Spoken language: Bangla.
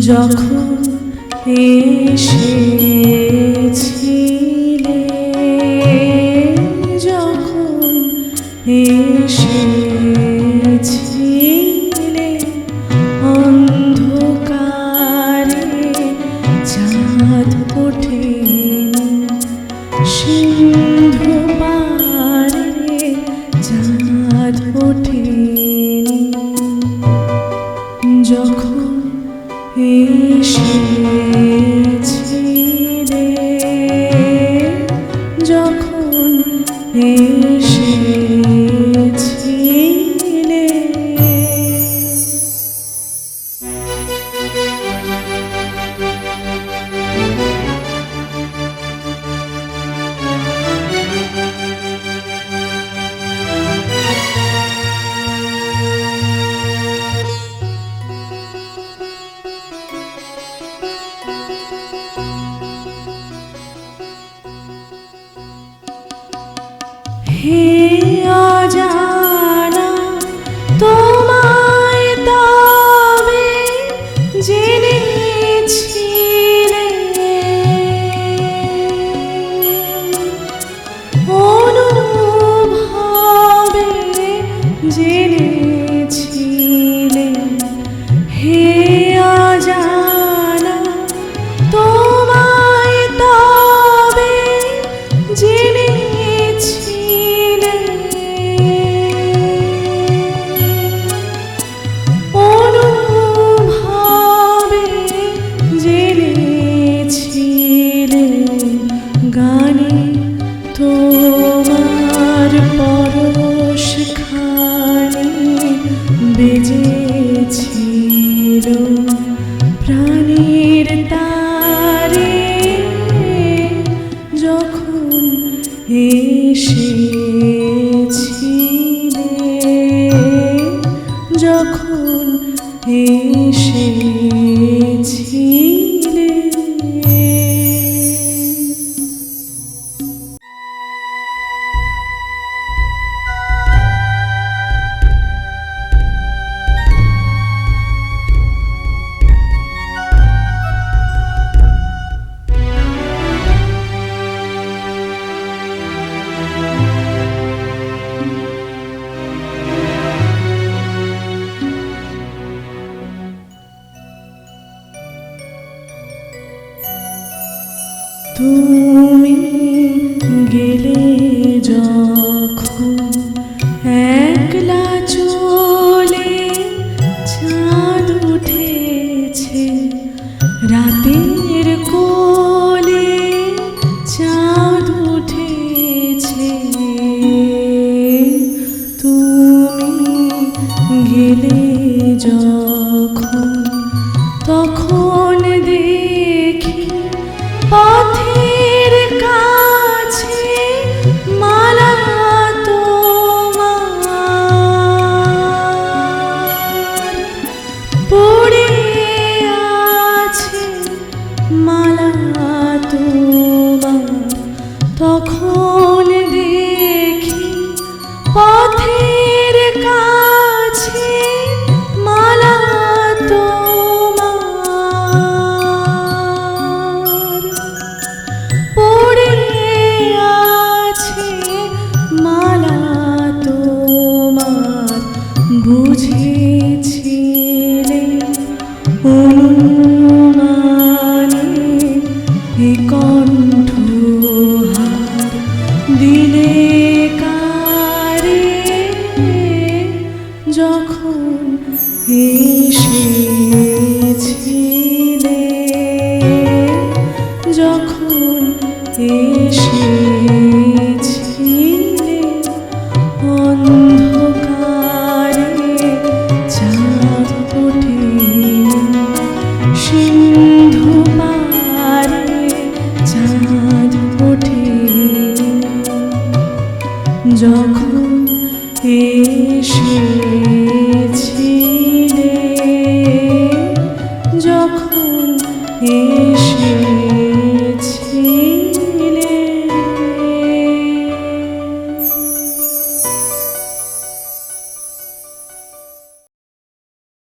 যখন এসেছিলে যখন এসেছিলে অন্ধকারে চাঁদ ওঠেনি এসেছিলে হে অজানা তোমায় তবে জেনেছিলে অনুভবে জেনেছিলে প্রাণীর তারে যখন যখন এসেছিলে তুমি গেলে যখন একলা চলে চাঁদ উঠেছে, রাতের কোলে চাঁদ উঠেছে। তুমি গেলে যখন, তখন দেখি পথের misericordia. যখন এসেছিলে যখন এসে